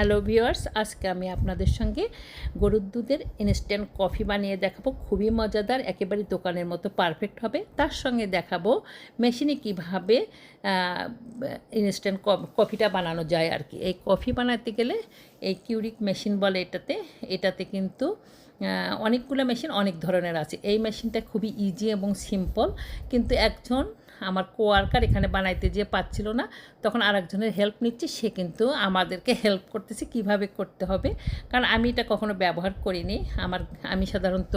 Hello viewers, আজকে আমি আপনাদের সঙ্গে গরুর দুধের ইনস্ট্যান্ট কফি বানিয়ে দেখাবো। খুবই মজাদার একেবারে দোকানের মতো পারফেক্ট হবে। তার সঙ্গে দেখাবো মেশিনে কীভাবে ইনস্ট্যান্ট কফিটা বানানো যায় আর কি এই কফি বানাতে গেলে এই কিউরিক মেশিন বলে এটাতে এটাতে কিন্তু অনেকগুলো মেশিন অনেক ধরনের আছে। এই মেশিনটা খুবই ইজি এবং সিম্পল কিন্তু একজন আমার কোয়ার্কার এখানে বানাইতে যে পাচ্ছিল না, তখন আরেকজনের হেল্প নিচ্ছি, সে কিন্তু আমাদেরকে হেল্প করতেছে কীভাবে করতে হবে। কারণ আমি এটা কখনো ব্যবহার করিনি। আমার, আমি সাধারণত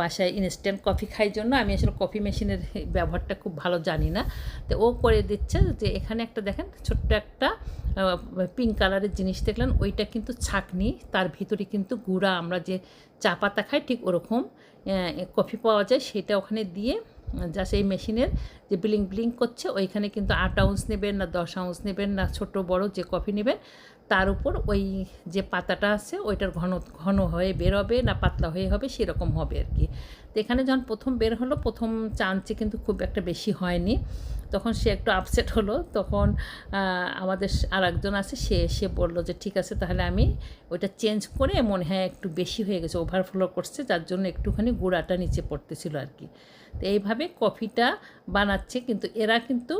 বাসায় ইনস্ট্যান্ট কফি খাই জন্য, আমি আসলে কফি মেশিনের ব্যবহারটা খুব ভালো জানি না। তো ও করে দিচ্ছে যে এখানে একটা দেখেন, ছোট্ট একটা পিঙ্ক কালারের জিনিস দেখলেন, ওইটা কিন্তু ছাকনি, তার ভিতরে কিন্তু গুঁড়া, আমরা যে চা পাতা খাই ঠিক ওরকম কফি পাওয়া যায়, সেটা ওখানে দিয়ে জাস্ট সেই মেশিনের যে ব্লিং ব্লিং করছে, ওইখানে কিন্তু আট আউন্স নেবেন না, দশ আউন্স নেবেন না, ছোট, বড় যে কফি নেবেন, তার উপর ওই যে পাতাটা আছে, ওইটার ঘন ঘন হয়ে বেরোবে না পাতলা হয়ে হবে, সেরকম হবে আর কি। তো এখানে যখন প্রথম বের হলো, প্রথম চান্সে কিন্তু খুব একটা বেশি হয়নি। তখন সে একটু আপসেট হলো। তখন আমাদের আর একজন আছে, সে এসে বলল যে, ঠিক আছে, তাহলে আমি ওইটা চেঞ্জ করে মনে হয় একটু বেশি হয়ে গেছে ওভারফ্লো করছে, যার জন্য একটুখানি গুঁড়াটা নিচে পড়তেছিল আর কি তো এইভাবে কফিটা বানাচ্ছে, কিন্তু এরা কিন্তু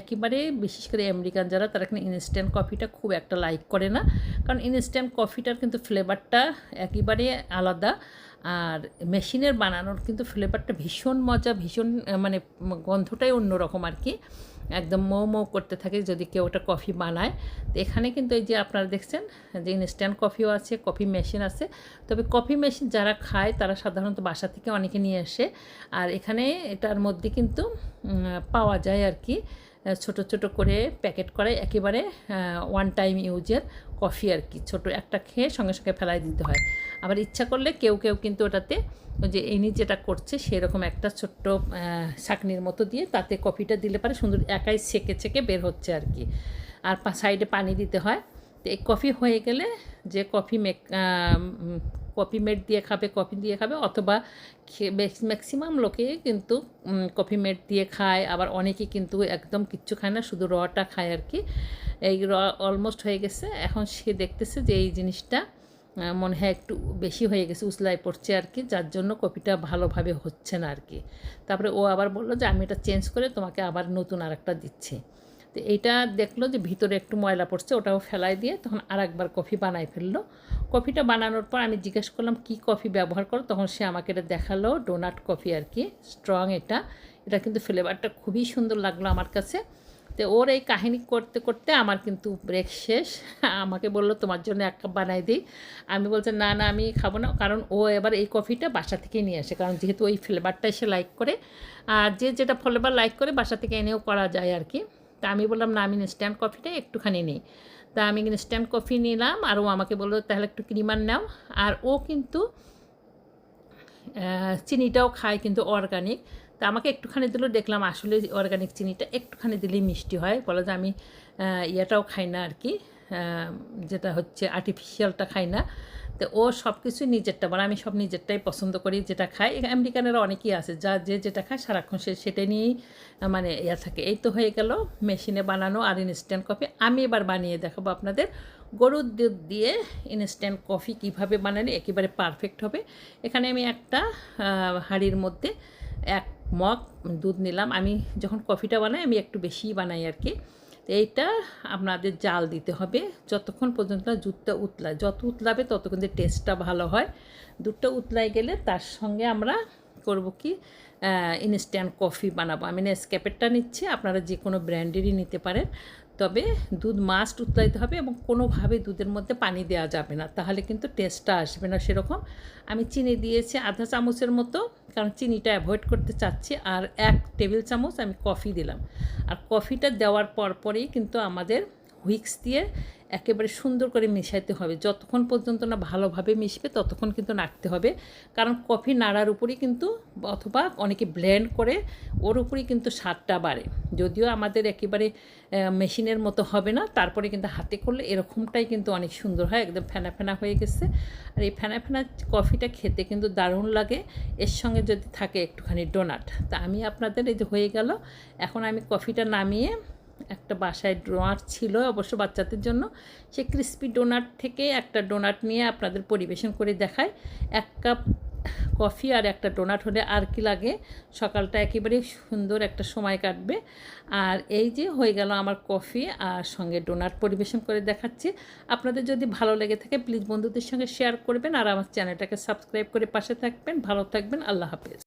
একেবারে, বিশেষ করে আমেরিকান যারা, তারা এখানে ইনস্ট্যান্ট কফিটা খুব একটা লাইক করে না। কারণ ইনস্ট্যান্ট কফিটার কিন্তু ফ্লেভারটা একেবারে আলাদা। আর মেশিনের বানানোর কিন্তু ফ্লেভারটা ভীষণ মজা, ভীষণ মানে গন্ধটাই অন্যরকম আর কি একদম মৌ মৌ করতে থাকে যদি কেউ ওটা কফি বানায়। তো এখানে কিন্তু এই যে আপনারা দেখছেন যে ইনস্ট্যান্ট কফিও আছে কফি মেশিন আছে। তবে কফি মেশিন যারা খায় তারা সাধারণত বাসা থেকে অনেকে নিয়ে আসে। আর এখানে এটার মধ্যে কিন্তু পাওয়া যায় আর কি ছোট ছোট করে প্যাকেট করে একেবারে ওয়ান টাইম ইউজের কফি আর কি। ছোট একটা খেয়ে সঙ্গে সঙ্গে ফেলাই দিতে হয়। আবার ইচ্ছা করলে কেউ কেউ কিন্তু ওটাতে যে এনি যেটা করছে সেরকম একটা ছোট্ট আহ, ছাঁকনির মতো দিয়ে তাতে কফিটা দিলে পারে সুন্দর একাই সেকে সেকে বের হচ্ছে আর কি। আর সাইডে পানি দিতে হয়। তো এই কফি হয়ে গেলে যে কফি মেক কফি মেড দিয়ে খাবে, কফি দিয়ে খাবে অথবা ম্যাক্সিমাম লোকে কিন্তু কফি মেড দিয়ে খায়। আবার অনেকে কিন্তু একদম কিচ্ছু খায় না, শুধু রটা খায় আর কি। এই র অলমোস্ট হয়ে গেছে। এখন সে দেখতেছে যে এই জিনিসটা মনে হয় একটু বেশি হয়ে গেছে উসলাই পড়ছে আর কি, যার জন্য কপিটা ভালোভাবে হচ্ছে না আর কি। তারপরে ও আবার বলল যে, আমি এটা চেঞ্জ করে তোমাকে আবার নতুন আর একটা দিচ্ছি। তো এইটা দেখল যে ভিতরে একটু ময়লা পড়ছে, ওটাও ফেলাই দিয়ে তখন আর একবার কফি বানাই ফেলল। কফিটা বানানোর পর আমি জিজ্ঞেস করলাম, কি কফি ব্যবহার করো? তখন সে আমাকে এটা দেখাল, ডোনাট কফি আর কি, স্ট্রং এটা। এটা কিন্তু ফ্লেভারটা খুবই সুন্দর লাগল আমার কাছে। তো ওর এই কাহিনী করতে করতে আমার কিন্তু ব্রেক শেষ। আমাকে বলল, তোমার জন্য এক কাপ বানাই দিই। আমি বলছি, না না, আমি খাব না। কারণ ও এবার এই কফিটা বাসা থেকে নিয়ে আসে, কারণ যেহেতু ওই ফ্লেভারটা সে লাইক করে। আর যে যেটা ফ্লেভার লাইক করে, বাসা থেকে এনেও করা যায় আর কি। তা আমি বললাম, না, আমি ইনস্ট্যান্ট কফিটা একটুখানি নিই। তা আমি ইনস্ট্যান্ট কফি নিলাম, আর ও আমাকে বলল, তাহলে একটু ক্রিমার নাও। আর ও কিন্তু চিনিটাও খায় কিন্তু অর্গানিক তা আমাকে একটুখানি দিলেও দেখলাম আসলে অর্গানিক চিনিটা একটুখানি দিলেই মিষ্টি হয়। বলে যে আমি ইয়েটাও খাই না আর কি যেটা হচ্ছে আর্টিফিশিয়ালটা খাই না। তো ও সব কিছুই নিজেরটা বলে আমি সব নিজেরটাই পছন্দ করি যেটা খাই আমেরিকানেরা অনেকেই আছে, যা যে যেটা খায় সারাক্ষণ সে সেটা নিয়েই মানে ইয়া থাকে। এই তো হয়ে গেল মেশিনে বানানো আর ইনস্ট্যান্ট কফি আমি এবার বানিয়ে দেখাবো আপনাদের গরুর দুধ দিয়ে ইনস্ট্যান্ট কফি কীভাবে বানালে একেবারে পারফেক্ট হবে। এখানে আমি একটা হাঁড়ির মধ্যে এক মগ দুধ নিলাম। আমি যখন কফিটা বানাই আমি একটু বেশিই বানাই আর কি। তো এইটা আপনাদের জাল দিতে হবে। যতক্ষণ পর্যন্ত দুধটা উতলায় যত উতলাবে ততক্ষণ যে টেস্টটা ভালো হয়। দুধটা উতলাই গেলে তার সঙ্গে আমরা করব কি ইনস্ট্যান্ট কফি বানাবো। আমি নেসক্যাপেরটা নিচ্ছি, আপনারা যে কোনো ব্র্যান্ডেরই নিতে পারেন। তবে দুধ মাস্ট উতলাইতে হবে এবং কোনোভাবে দুধের মধ্যে পানি দেওয়া যাবে না। তাহলে কিন্তু টেস্টটা আসবে না সেরকম। আমি চিনি দিয়েছি আধা চামচের মতো, কারণ চিনিটা অ্যাভয়েড করতে চাচ্ছি। আর এক টেবিল চামচ আমি কফি দিলাম। আর কফিটা দেওয়ার পর পরেই কিন্তু আমাদের হুইক্স দিয়ে একেবারে সুন্দর করে মিশাইতে হবে। যতক্ষণ পর্যন্ত না ভালোভাবে মিশবে, ততক্ষণ কিন্তু নাড়তে হবে। কারণ কফি নাড়ার উপরই কিন্তু অথবা অনেকে ব্লেন্ড করে, ওর উপরেই কিন্তু স্বাদটা বাড়ে। যদিও আমাদের একেবারে মেশিনের মতো হবে না, তারপরে কিন্তু হাতে করলে এরকমটাই কিন্তু অনেক সুন্দর হয়, একদম ফেনা ফেনা হয়ে গেছে। আর এই ফেনা ফেনা কফিটা খেতে কিন্তু দারুণ লাগে। এর সঙ্গে যদি থাকে একটুখানি ডোনাট। তা আমি আপনাদের এই যে হয়ে গেল, এখন আমি কফিটা নামিয়ে একটা বাসায় ডোনাট ছিল অবশ্য বাচ্চাদের জন্য। সে ক্রিস্পি ডোনাট থেকে একটা ডোনাট নিয়ে আপনাদের পরিবেশন করে দেখায়। এক কাপ কফি আর একটা ডোনাট হলে আর কি লাগে? সকালটা একেবারে সুন্দর একটা সময় কাটবে। আর এই যে হয়ে গেল আমার কফি আর সঙ্গে ডোনাট পরিবেশন করে দেখাচ্ছি। আপনাদের যদি ভালো লেগে থাকে প্লিজ বন্ধুদের সঙ্গে শেয়ার করবেন আর আমার চ্যানেলটাকে সাবস্ক্রাইব করে পাশে থাকবেন। ভালো থাকবেন, আল্লাহ হাফেজ।